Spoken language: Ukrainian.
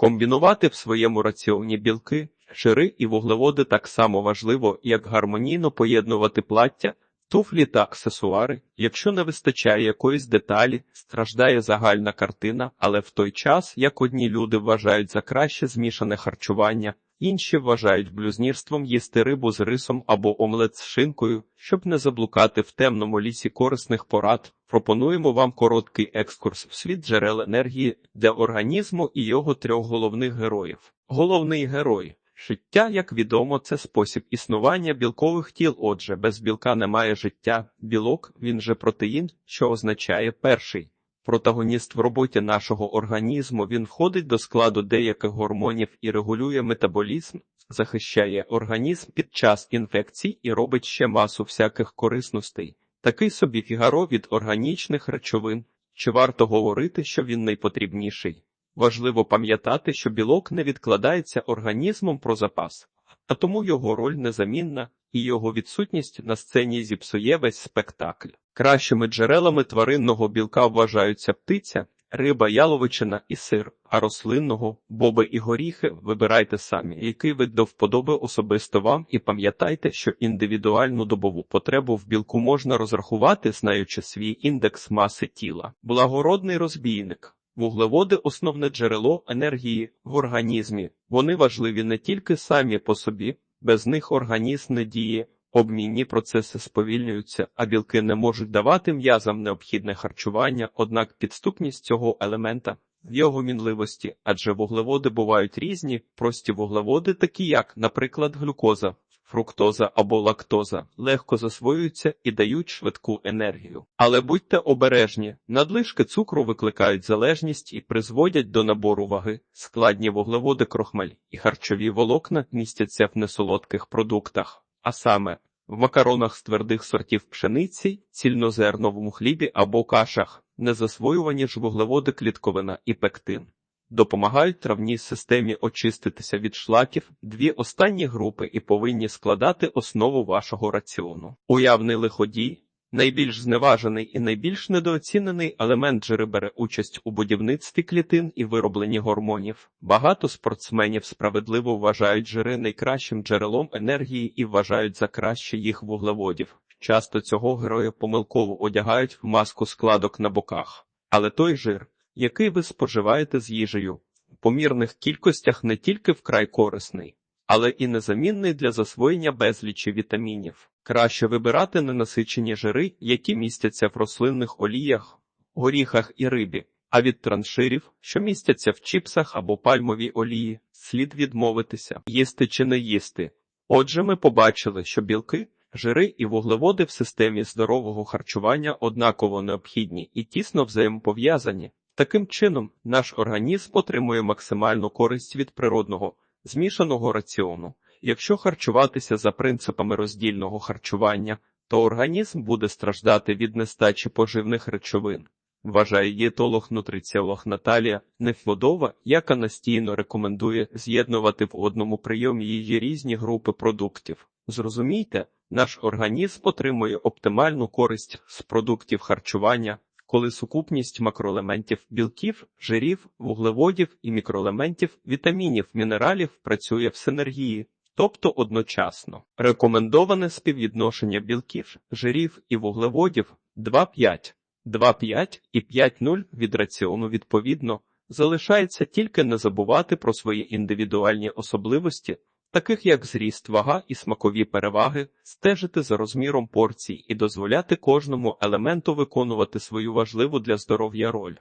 Комбінувати в своєму раціоні білки, жири і вуглеводи так само важливо, як гармонійно поєднувати плаття, туфлі та аксесуари. Якщо не вистачає якоїсь деталі, страждає загальна картина, але в той час, як одні люди вважають за краще змішане харчування, інші вважають блюзнірством їсти рибу з рисом або омлет з шинкою, щоб не заблукати в темному лісі корисних порад. Пропонуємо вам короткий екскурс в світ джерел енергії для організму і його трьох головних героїв. Головний герой життя, як відомо, це спосіб існування білкових тіл. Отже, без білка немає життя. Білок він же протеїн, що означає перший. Протагоніст в роботі нашого організму він входить до складу деяких гормонів і регулює метаболізм, захищає організм під час інфекцій і робить ще масу всяких корисностей. Такий собі фігаро від органічних речовин. Чи варто говорити, що він найпотрібніший? Важливо пам'ятати, що білок не відкладається організмом про запас, а тому його роль незамінна, і його відсутність на сцені зіпсує весь спектакль. Кращими джерелами тваринного білка вважаються птиця, риба, яловичина і сир, а рослинного боби і горіхи вибирайте самі, який вид до вподоби особисто вам, і пам'ятайте, що індивідуальну добову потребу в білку можна розрахувати, знаючи свій індекс маси тіла. Благородний розбійник. Вуглеводи основне джерело енергії в організмі. Вони важливі не тільки самі по собі, без них організм не діє, обмінні процеси сповільнюються, а білки не можуть давати м'язам необхідне харчування, однак підступність цього елемента в його мінливості, адже вуглеводи бувають різні, прості вуглеводи, такі як, наприклад, глюкоза. Фруктоза або лактоза легко засвоюються і дають швидку енергію. Але будьте обережні, надлишки цукру викликають залежність і призводять до набору ваги. Складні вуглеводи крохмаль і харчові волокна містяться в несолодких продуктах, а саме в макаронах з твердих сортів пшениці, цільнозерновому хлібі або кашах, незасвоювані ж вуглеводи клітковина і пектин допомагають травній системі очиститися від шлаків. Дві останні групи і повинні складати основу вашого раціону. Уявний лиходій. Найбільш зневажений і найбільш недооцінений елемент жири бере участь у будівництві клітин і виробленні гормонів. Багато спортсменів справедливо вважають жири найкращим джерелом енергії і вважають за краще їх вуглеводів. Часто цього героя помилково одягають в маску складок на боках, але той жир, який ви споживаєте з їжею, в помірних кількостях не тільки вкрай корисний, але і незамінний для засвоєння безлічі вітамінів. Краще вибирати ненасичені жири, які містяться в рослинних оліях, горіхах і рибі, а від транширів, що містяться в чіпсах або пальмовій олії, слід відмовитися, їсти чи не їсти. Отже, ми побачили, що білки, жири і вуглеводи в системі здорового харчування однаково необхідні і тісно взаємопов'язані. Таким чином, наш організм отримує максимальну користь від природного, змішаного раціону. Якщо харчуватися за принципами роздільного харчування, то організм буде страждати від нестачі поживних речовин. Вважає дієтолог-нутриціолог Наталія Нефлодова, яка настійно рекомендує з'єднувати в одному прийомі її різні групи продуктів. Зрозумійте, наш організм отримує оптимальну користь з продуктів харчування коли сукупність макроелементів білків, жирів, вуглеводів і мікроелементів, вітамінів, мінералів працює в синергії, тобто одночасно. Рекомендоване співвідношення білків, жирів і вуглеводів 2,5, 2,5 і 5,0 від раціону відповідно. Залишається тільки не забувати про свої індивідуальні особливості, таких як зріст, вага і смакові переваги, стежити за розміром порцій і дозволяти кожному елементу виконувати свою важливу для здоров'я роль.